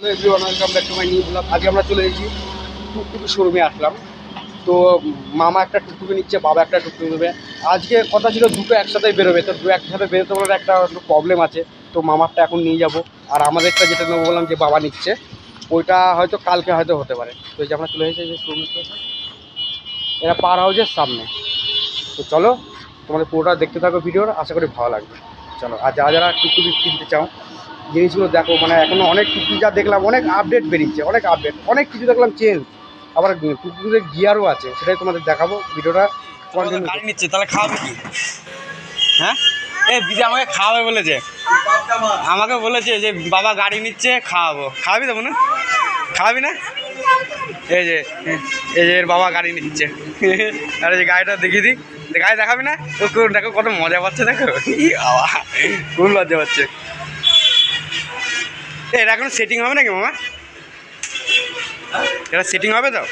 Blog আজকে আমরা চলে এসেছি টুকটুকি শোরুমে আসলাম। তো মামা একটা টুকটুকি নিচ্ছে, বাবা একটা টুকটুকি নেবে আজকে কথা ছিল দুটো একসাথে বেরোবে, তো দু একসাথে বেরোতে বলে একটা প্রবলেম আছে। তো মামারটা এখন নিয়ে যাব। আর আমাদেরটা যেটা নেব বললাম যে বাবা নিচ্ছে, ওইটা হয়তো কালকে হয়তো হতে পারে। তো এই যে আমরা চলে এসেছি যে শোরুমে এরা পার হাউসের সামনে। তো চলো, তোমাদের পুরোটা দেখতে থাকো ভিডিওর, আশা করি ভালো লাগবে। চলো, আর যারা যারা টুকটুকি কিনতে চাও জিনিসগুলো দেখো মানে এখনও অনেক টুকটুকি যা দেখলাম, অনেক আপডেট বেরিয়েছে, অনেক আপডেট অনেক কিছু দেখলাম চেঞ্জ আবার টুকটুকিতে গিয়ারও আছে, সেটাই তোমাদের দেখাবো ভিডিওটা। কন্টিনিউ গাড়ি নিচ্ছে, তাহলে খাওয়াবে কি? হ্যাঁ? এ, দিদি আমাকে খাওয়াবে বলেছে। আমাকে বলেছে যে, বাবা গাড়ি নিচ্ছে, খাওয়াবো। খাওয়াবি তো না খাওয়াবি না? এই যে এই যে এর বাবা গাড়ি নিচ্ছে। আর, যে গাড়িটা দেখিয়ে দিই। গাড়ি দেখাবি না? দেখো কত মজা পাচ্ছে, দেখো। কোন লজ্জা পাচ্ছে? এটা এখন সেটিং হবে নাকি মামা? এটা সেটিং হবে তো?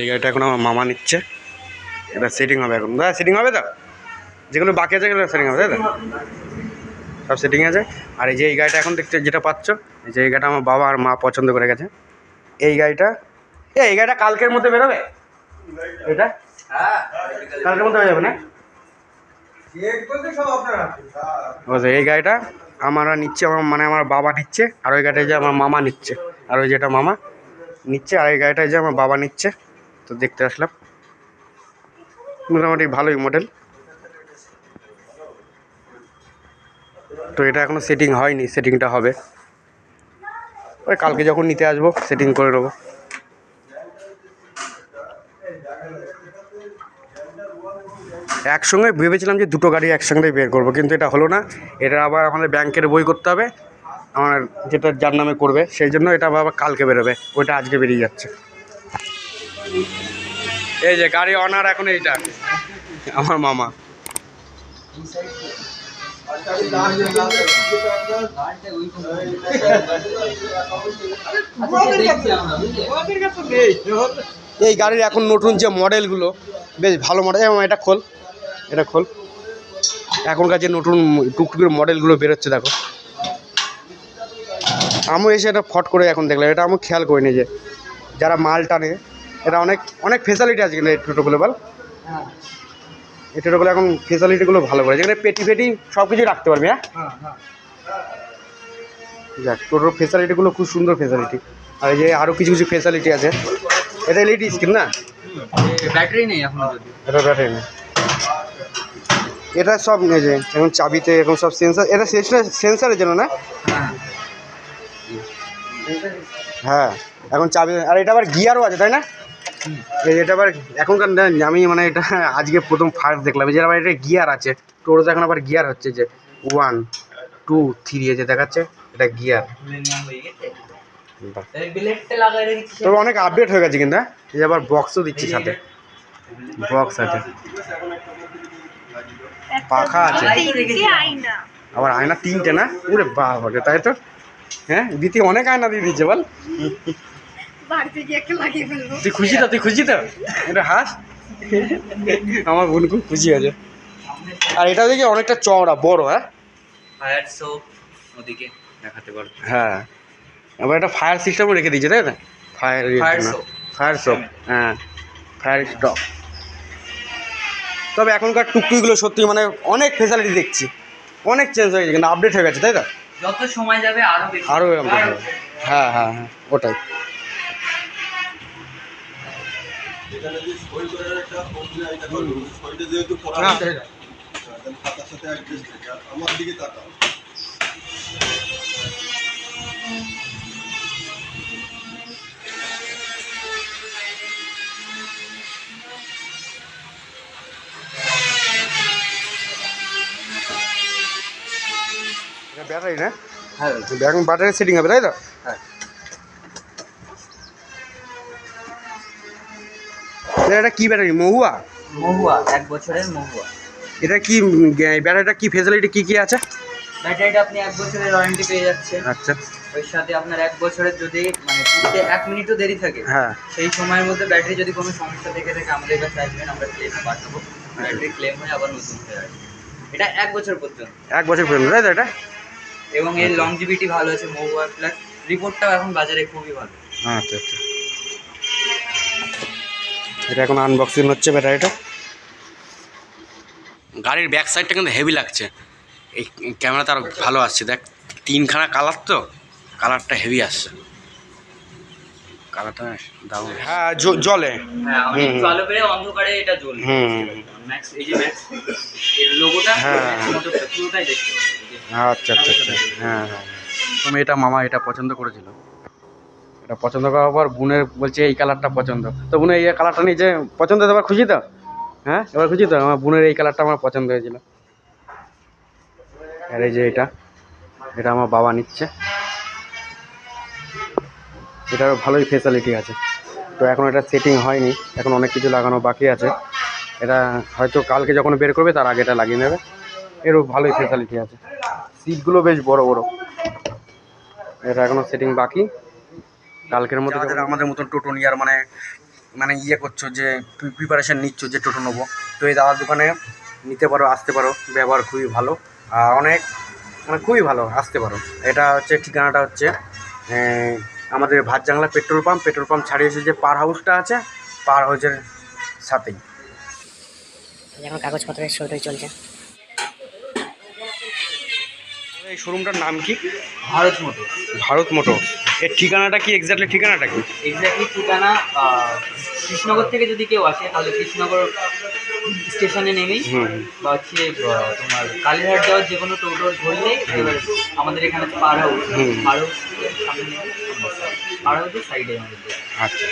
এই গাড়িটা এখন আমার মামা নিচ্ছে। এটা সেটিং হবে এখন। দাদা সেটিং হবে তো? যেগুলো বাকি আছে সেটিং হবে, তাই তো? সব সেটিং আছে। আর এই যে এই গাড়িটা এখন দেখতে যেটা পাচ্ছ, এই যে এই গাড়িটা আমার বাবা আর মা পছন্দ করে গেছে। এই গাড়িটা এই গাড়িটা কালকের মধ্যে বেরোবে? এটা? কালকের মধ্যে হয়ে যাবে না? এই গাড়িটা আমরা নিচ্ছে, আমার মানে আমার বাবা নিচ্ছে, আর ওই গাড়িটা যে আমার মামা নিচ্ছে, আর ওই যেটা মামা নিচ্ছে, আর এই গাড়িটা যে আমার বাবা নিচ্ছে, তো দেখতে আসলাম। মোটামুটি ভালোই মডেল তো এটা এখনও সেটিং হয়নি সেটিংটা হবে। ওই কালকে যখন নিতে আসব সেটিং করে নেব। একসঙ্গে ভেবেছিলাম যে দুটো গাড়ি একসঙ্গে বের করব, কিন্তু এটা হলো না। এটা আবার আমাদের ব্যাংকের বই করতে হবে। আমার যেটা যার নামে করবে, সেই জন্য এটা আবার কালকে বেরোবে। ওইটা আজকে বেরিয়ে যাচ্ছে। এই যে গাড়ি অনার এখন এইটা। আমার মামা। এই গাড়ির এখন নতুন যে মডেলগুলো বেশ ভালো মডেল এবং এটা খোল। এটা খোল। এখনকার যে নতুন টুকটুকির মডেলগুলো বেরোচ্ছে দেখো। আমিও এসে এটা ফট করে এখন দেখলাম। এটা আমি খেয়াল করিনি যে যারা মাল টানে এটা অনেক অনেক ফেসিলিটি আছে কিন্তু এই টোটোগুলো বল। এই টোটোগুলো এখন ফেসিলিটিগুলো ভালো করে। যেখানে পেটি ফেটি সব কিছুই রাখতে পারবি হ্যাঁ? যাক টোটোর ফেসিলিটিগুলো খুব সুন্দর ফেসিলিটি আর এই যে আরও কিছু কিছু ফেসিলিটি আছে। এটা এলইডি স্ক্রিন না? ব্যাটারি নেই এখনও এটা ব্যাটারি না এটা সব এই যে, এখন চাবিতে এখন সব সেন্সার এটা সেন্সার সেন্সারের জন্য না? হ্যাঁ এখন চাবি, আর এটা আবার গিয়ারও আছে, তাই না? এটা আবার এখনকার আমি মানে এটা আজকে প্রথম ফার্স্ট দেখলাম যে আবার এটা গিয়ার আছে টোটোতে এখন আবার গিয়ার হচ্ছে যে ওয়ান টু থ্রি যে দেখাচ্ছে, এটা গিয়ার তবে অনেক আপডেট হয়ে গেছে কিন্তু হ্যাঁ? আবার বক্সও দিচ্ছে সাথে। বক্স আছে। পাখা আছে। আবার আয়না তিনটে না? উরে বাবা তাই তো? হ্যাঁ দিতি অনেক আয়না দিয়ে দিচ্ছে বল। তুই খুশি তো তুই খুশি তো? এটা হাস। আমার বোন খুব খুশি আছে। আর এটা দেখি অনেকটা চওড়া বড় হ্যাঁ? ফায়ার সোপ ওদিকে দেখাতে পারব হ্যাঁ। আবার একটা ফায়ার সিস্টেমও রেখে দিয়েছে তাই না? Fire Fire soap. Fire soap হ্যাঁ। ফায়ার স্টপ তবে এখনকার টুকটুকিগুলো সত্যি মানে অনেক ফেসিলিটি দেখছি। অনেক চেঞ্জ হয়ে গেছে কিন্তু আপডেট হয়ে গেছে তাই তো? যত সময় যাবে আরও আরও আপডেট হবে। হ্যাঁ হ্যাঁ হ্যাঁ ওটাই। আমার দিকে সই ব্যাটারি না? হ্যাঁ। ব্যাটারি সেটিং হবে তাই তো? হ্যাঁ। এটা কি ব্যাটারি মহুয়া? মহুয়া এক বছরের মহুয়া। এটা কি ব্যাটারিটা কি ফেসিলিটি কি কি আছে? ব্যাটারিটা আপনি এক বছরের ওয়ারেন্টি পেয়ে যাচ্ছেন। আচ্ছা। ওর সাথে আপনার এক বছরের যদি মানে পুরোতে এক মিনিটও দেরি থাকে হ্যাঁ। সেই সময়ের মধ্যে ব্যাটারি যদি কোনো সমস্যা থেকে থাকে আমাদের কাছে আসবেন আমরা ক্লেমে পাঠাবো। ব্যাটারি ক্লেম হয়ে আবার নতুন হয়ে আসবে। এটা এক বছর পর্যন্ত। এক বছর পর্যন্ত তাই তো এটা? এবং এর লংজিভিটি ভালো আছে মহুয়া প্লাস রিপোর্টটাও এখন বাজারে খুবই ভালো। আচ্ছা আচ্ছা। এটা এখন আনবক্সিং হচ্ছে ব্যাটারিটা। গাড়ির ব্যাক সাইডটা কিন্তু হেভি লাগছে। এই ক্যামেরাতে আরও ভালো আসছে। দেখ তিনখানা কালার তো কালারটা হেভি আসছে। কালারটা দারুণ হ্যাঁ জলে হ্যাঁ অনেক হুম। ভালো অন্ধকারে এটা জ্বলবে ম্যাক্স এই যে ম্যাক্স এর লোগোটা হ্যাঁ। পুরোটাই দেখতে পাবে এই যে আচ্ছা আচ্ছা আচ্ছা। হ্যাঁ হ্যাঁ। তুমি এটা মামা এটা পছন্দ করেছিল। এটা পছন্দ করার পর বোনের বলছে এই কালারটা পছন্দ। তো বোনের এই কালারটা নিয়ে যে পছন্দ তো এবার খুশি তো? হ্যাঁ এবার খুশি তো? আমার বোনের এই কালারটা আমার পছন্দ হয়েছিল। আর এই যে এটা এটা আমার বাবা নিচ্ছে। এটার ভালোই ফেসিলিটি আছে। তো এখন এটা সেটিং হয়নি এখন অনেক কিছু লাগানো বাকি আছে। এটা হয়তো কালকে যখন বের করবে তার আগে এটা লাগিয়ে নেবে। এরও ভালোই ফেসিলিটি আছে। সিটগুলো বেশ বড় বড়। এটা এখনও সেটিং বাকি। কালকের মতো আমাদের মতন টোটো নিয়ে আর মানে মানে ইয়ে করছ যে প্রিপারেশান নিচ্ছ যে টোটো নেব তো এই দাদার দোকানে নিতে পারো আসতে পারো। ব্যবহার খুবই ভালো। আর অনেক মানে খুবই ভালো আসতে পারো। এটা হচ্ছে ঠিকানাটা হচ্ছে আমাদের Bhatjangla petrol pump petrol pump ছাড়িয়ে এসে যে পার হাউসটা আছে পার হাউসের সাথেই। এখন কাগজপত্রের সই চলছে। এই শোরুমটার নাম কি? ভারত মোটর। ভারত মোটর। এর ঠিকানাটা কি? এক্স্যাক্টলি ঠিকানাটা কি? এক্স্যাক্টলি ঠিকানা কৃষ্ণনগর থেকে যদি কেউ আসে তাহলে কৃষ্ণনগর স্টেশনে নেমেই বা হচ্ছে তোমার কালীঘাট যাওয়ার যে কোনো টোটো ধরলেই এবারে আমাদের এখানে পার হাউস পার হাউসের সামনে পার হাউসের সাইডে আমাদের আচ্ছা।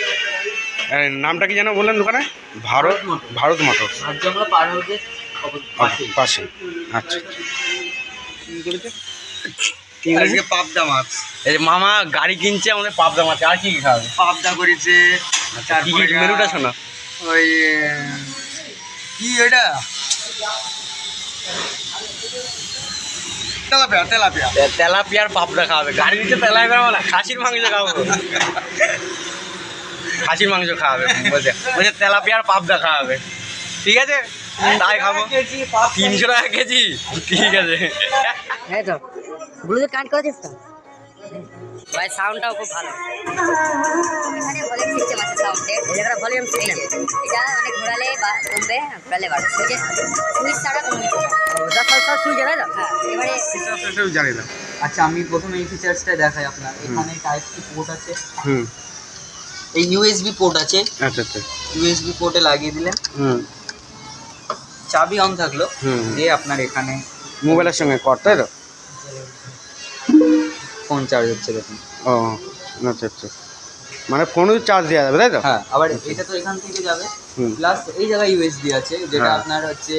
নামটা কি যেন বললেন দোকানে? ভারত ভারত মোটর। আমরা পার হাউসের পাশে আচ্ছা আজকে পাবদা মাছ। এই যে মামা গাড়ি কিনছে আমাদের পাবদা মাছ। আর কি কি খাবে? পাবদা করেছে কি কি মেনুটা শোনা। ওই কি ওইটা তেলাপিয়া তেলাপিয়া। তেলাপিয়ার পাবদা খাবে গাড়ি নিচে তেলাপিয়া বলা খাসির মাংস খাব। খাসির মাংস খাওয়াবে বলছে। বলছে তেলাপিয়ার পাবদা খাওয়াবে ঠিক আছে? তাই খাব। তিনশো টাকা কেজি। ঠিক আছে। এই তো। ব্লুটুথ কানেক্ট করেছিস তো? ভাই সাউন্ডটাও খুব ভালো। এখানে ভলিউম সিস্টেম আছে সাউন্ডের এই ভলিউম সিস্টেম এটা অনেক ঘোরালে বা কমবে ঘোরালে বাড়বে। সুইচ সুইচ ছাড়া কোনো কিছু না। ওটা সব সব সুইচ জানাই হ্যাঁ এবারে সেটাও জানি না। আচ্ছা আমি প্রথমে এই ফিচার্সটা দেখাই আপনার। এখানে টাইপ সি পোর্ট আছে। হুম। এই ইউএসবি পোর্ট আছে। আচ্ছা আচ্ছা। ইউএসবি পোর্টে লাগিয়ে দিলেন। হুম। চাবি অন থাকল। হুম। দিয়ে আপনার এখানে মোবাইলের সঙ্গে কর তাই তো? ফোন চার্জ হচ্ছে দেখুন ও আচ্ছা আচ্ছা। মানে ফোনও চার্জ দেওয়া যাবে তাই তো? হ্যাঁ আবার এটা তো এখান থেকে যাবে। প্লাস এই জায়গায় ইউএসবি আছে যেটা হ্যাঁ। আপনার হচ্ছে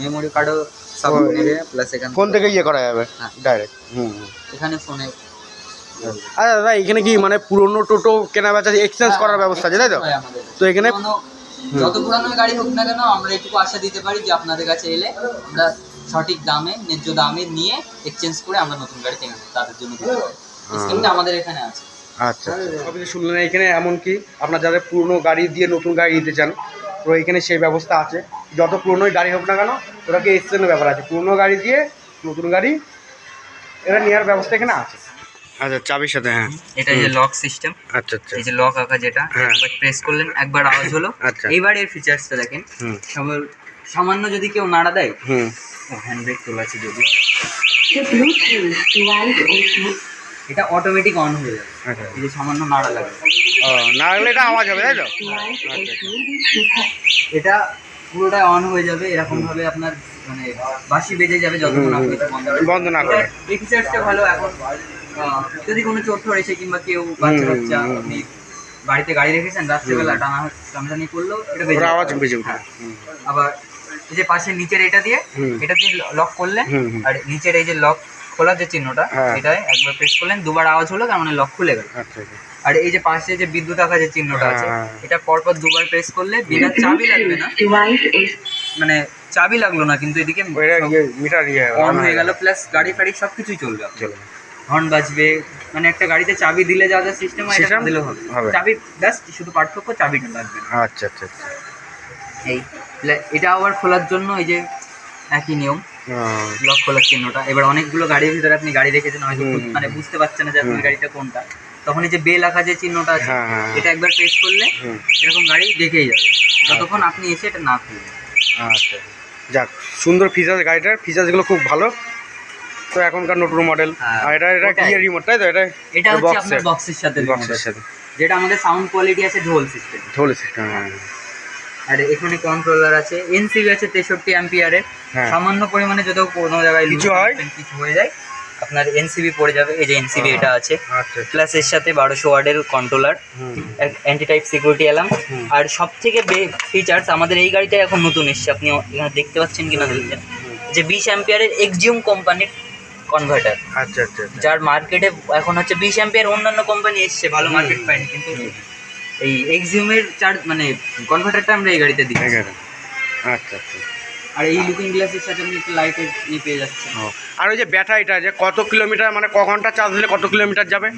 মেমোরি কার্ডও সাপোর্ট নেবে প্লাস এখানে ফোন থেকে ইয়ে করা যাবে হ্যাঁ। ডাইরেক্ট হুম হুম। এখানে ফোনে আচ্ছা দাদা এখানে কি মানে পুরনো টোটো কেনা বেচা এক্সচেঞ্জ করার ব্যবস্থা আছে তাই তো। তো এখানে যত পুরানো গাড়ি হোক না কেন আমরা এটুকু আশা দিতে পারি যে আপনাদের কাছে এলে আমরা সঠিক দামে ন্যায্য দামে নিয়ে এক্সচেঞ্জ করে আমরা নতুন গাড়ি কিনে তাদের জন্য দিতে পারি স্কিমটা আমাদের এখানে আছে। আচ্ছা সবই শুনলেন এখানে এমনকি আপনার যাদের পুরনো গাড়ি দিয়ে নতুন গাড়ি নিতে চান তো এখানে সেই ব্যবস্থা আছে। যত পুরনোই গাড়ি হোক না কেন ওটাকে এক্সচেঞ্জের ব্যাপার আছে? পুরনো গাড়ি দিয়ে নতুন গাড়ি এটা নেওয়ার ব্যবস্থা এখানে আছে। আচ্ছা চাবির সাথে হ্যাঁ। এটা যে লক সিস্টেম আচ্ছা আচ্ছা। এই যে লক আঁকা যেটা হ্যাঁ। একবার প্রেস করলেন একবার আওয়াজ হলো। আচ্ছা। এইবার এর ফিচার্সটা দেখেন। হুম। সামান্য- যদি কেউ নাড়া দেয় হুম। ও হ্যান্ড ব্রেক তোলা আছে যদি এটা অটোমেটিক অন হয়ে যাবে। আচ্ছা। এই যে সামান্য নাড়া লাগবে। ও না এটা আওয়াজ হবে তাই তো? আচ্ছা এটা পুরোটাই অন হয়ে যাবে এরকম ভাবে আপনার মানে বাসি বেজে যাবে যতক্ষণ আপনি এটা বন্ধ না করে। এই ফিচার্সটা ভালো এখন যদি কোনো চোর টোর এসে কিংবা কেউ বাচ্চা বাচ্চা আপনি বাড়িতে গাড়ি রেখেছেন রাত্রেবেলা টানা টানাটানি করলেও এটা বেজে আওয়াজ বেজে উঠে হ্যাঁ। আবার এই যে পাশে নিচের এটা দিয়ে এটা দিয়ে লক করলেন। আর নিচের এই যে লক খোলার যে চিহ্নটা হ্যাঁ। এটাই একবার প্রেস করলেন দুবার আওয়াজ হলো তার মানে লক খুলে গেল আচ্ছা আচ্ছা আর এই যে পাশে যে বিদ্যুৎ আঁকা যে চিহ্নটা আছে হ্যাঁ। এটা পরপর দুবার প্রেস করলে বিনা চাবি লাগবে না মানে চাবি লাগল না কিন্তু এদিকে ইয়ে মিটার ইয়ে অন হয়ে গেল প্লাস গাড়ি ফাড়ি সব কিছুই চলবে। হর্ন বাজবে মানে একটা গাড়িতে চাবি দিলে যা যা সিস্টেম হয় এটা দিলেও হবে। চাবি জাস্ট শুধু পার্থক্য চাবিটা লাগবে আচ্ছা আচ্ছা আচ্ছা এই এটা আবার খোলার জন্য এই যে একই নিয়ম। লক খোলার চিহ্নটা। এবার অনেকগুলো গাড়ির ভিতরে আপনি গাড়ি রেখেছেন হয়তো মানে বুঝতে পারছেন না যে আপনার গাড়িটা কোনটা। তখন এই যে বে লেখা যে চিহ্নটা আছে হ্যাঁ, হ্যাঁ। এটা একবার প্রেস করলে। এরকম গাড়ি দেখেই যাবে। যতক্ষণ আপনি এসে এটা না খুলবেন। আচ্ছা। যাক সুন্দর ফিচার্স গাড়িটার ফিচার্সগুলো খুব ভালো। তো এখনকার নতুন মডেল হ্যাঁ, আর এটা এটা কি। রিমোট তাই তো? এটা এটা হচ্ছে আপনার বক্সের সাথে বক্সের সাথে। যেটা আমাদের সাউন্ড কোয়ালিটি আছে ঢোল সিস্টেম ঢোল সিস্টেম হ্যাঁ। আর এখানে কন্ট্রোলার আছে এনসিবি আছে তেষট্টি অ্যাম্পিয়ারের। সামান্য পরিমাণে যদি কোনো জায়গায় কিছু হয়? কিছু হয়ে যায় আপনার এনসিবি পড়ে যাবে। এই যে এনসিবি এটা আছে। আচ্ছা প্লাস এর সাথে বারোশো ওয়ার্ডের controller anti type security alarm আর সব থেকে ফিচার্স আমাদের এই গাড়িটা এখন নতুন এসছে। আপনি এখানে দেখতে পাচ্ছেন কিনা দেখছেন? যে বিশ অ্যাম্পিয়ারের এক্সজিউম কোম্পানির কনভার্টার আচ্ছা আচ্ছা আচ্ছা। যার মার্কেটে এখন হচ্ছে বিশ অ্যাম্পিয়ার অন্যান্য কোম্পানি এসছে ভালো মার্কেট পায়নি কিন্তু এই এক্সজিউমের চার্জ মানে কনভার্টারটা আমরা এই গাড়িতে দিই আচ্ছা আচ্ছা। আর এই লুকিং গ্লাসের সাথে আপনি একটু লাইটের ই পেয়ে যাচ্ছেন ও আর ওই যে ব্যাটারিটা যে কত কিলোমিটার মানে ক ঘণ্টা চার্জ দিলে কত কিলোমিটার যাবে?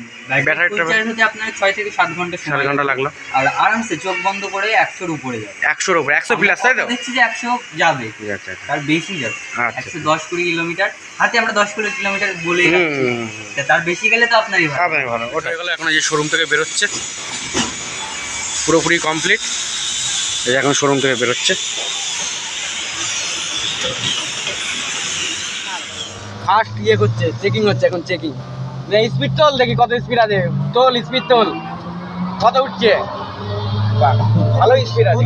ব্যাটারিটা চার্জ হতে আপনার ছয় থেকে সাত ঘণ্টা সাত ঘণ্টা লাগল। আর আরামসে চোখ বন্ধ করে একশোর উপরে যাবে। একশোর উপরে একশো প্লাস তাই তো? দেখছি যে একশো যাবে। আচ্ছা। তার বেশি যাবে। আচ্ছা। একশো দশ কুড়ি কিলোমিটার হাতে আমরা দশ কুড়ি কিলোমিটার। তা তার বেশি গেলে তো আপনারই ভালো। আপনার ভালো ওটা গেলো এখন এই যে শোরুম থেকে বেরোচ্ছে। পুরোপুরি কমপ্লিট এই এখন শোরুম থেকে বেরোচ্ছে ফার্স্ট ইয়ে করছে চেকিং হচ্ছে এখন চেকিং স্পিড তোল দেখি, কত স্পিড আছে? তোল স্পিড তোল। কত উঠছে? ভালো স্পিড আছে।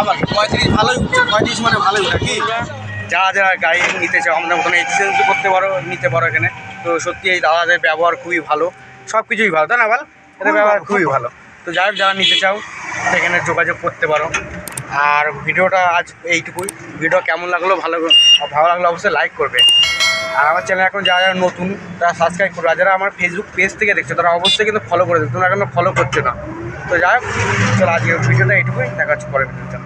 আবার পঁয়ত্রিশ, ভালোই উঠছে, পঁয়ত্রিশ মানে ভালোই উঠে কি যারা যারা গাড়ি নিতে চাও আমাদের মতন এক্সচেঞ্জ করতে পারো নিতে পারো এখানে। তো সত্যি এই দাদাদের ব্যবহার খুবই ভালো। সব কিছুই ভালো তাই না বল? এদের ব্যবহার খুবই ভালো। তো যাই হোক যারা নিতে চাও সেখানে যোগাযোগ করতে পারো। আর ভিডিওটা আজ এইটুকুই। ভিডিও কেমন লাগল ভালো ভালো লাগল অবশ্যই লাইক করবে। আর আমার চ্যানেল এখন যারা যারা নতুন তারা সাবস্ক্রাইব করবে। আর যারা আমার ফেসবুক পেজ থেকে দেখছ তারা অবশ্যই কিন্তু ফলো করে দেবে। তোমরা এখনও ফলো করছ না। তো যাই হোক চলো আজকের ভিডিওটা এইটুকুই। দেখা হচ্ছে পরের ভিডিওটা